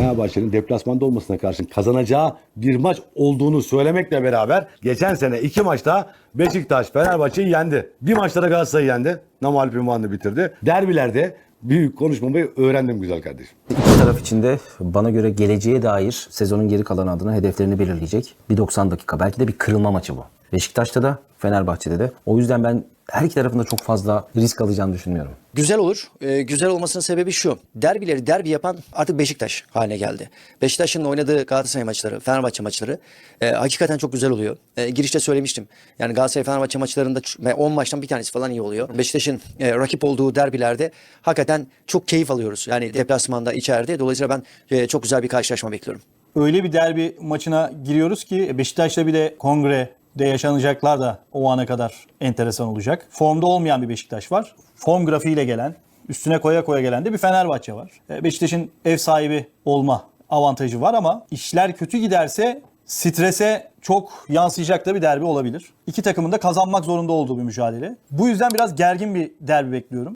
Fenerbahçe'nin deplasmanda olmasına karşın kazanacağı bir maç olduğunu söylemekle beraber geçen sene iki maçta Beşiktaş Fenerbahçe'yi yendi. Bir maçta da Galatasaray'ı yendi. Namalip ünvanını bitirdi. Derbilerde büyük konuşmamayı öğrendim güzel kardeşim. İki taraf için de bana göre geleceğe dair sezonun geri kalanı adına hedeflerini belirleyecek bir 90 dakika. Belki de bir kırılma maçı bu. Beşiktaş'ta da Fenerbahçe'de de. O yüzden ben her iki tarafında çok fazla risk alacağını düşünmüyorum. Güzel olur. Ee, güzel olmasının sebebi şu. Derbileri derbi yapan artık Beşiktaş haline geldi. Beşiktaş'ın oynadığı Galatasaray maçları, Fenerbahçe maçları e, hakikaten çok güzel oluyor. E, girişte söylemiştim. Yani Galatasaray Fenerbahçe maçlarında ç- ve 10 maçtan bir tanesi falan iyi oluyor. Beşiktaş'ın e, rakip olduğu derbilerde hakikaten çok keyif alıyoruz. Yani deplasmanda, içeride. Dolayısıyla ben e, çok güzel bir karşılaşma bekliyorum. öyle bir derbi maçına giriyoruz ki Beşiktaş'ta bir de yaşanacaklar da o ana kadar enteresan olacak. Formda olmayan bir Beşiktaş var. Form grafiğiyle gelen, üstüne koya koya gelen de bir Fenerbahçe var. E, Beşiktaş'ın ev sahibi olma avantajı var ama işler kötü giderse strese çok yansıyacak da bir derbi olabilir. İki takımın da kazanmak zorunda olduğu bir mücadele. Bu yüzden biraz gergin bir derbi bekliyorum.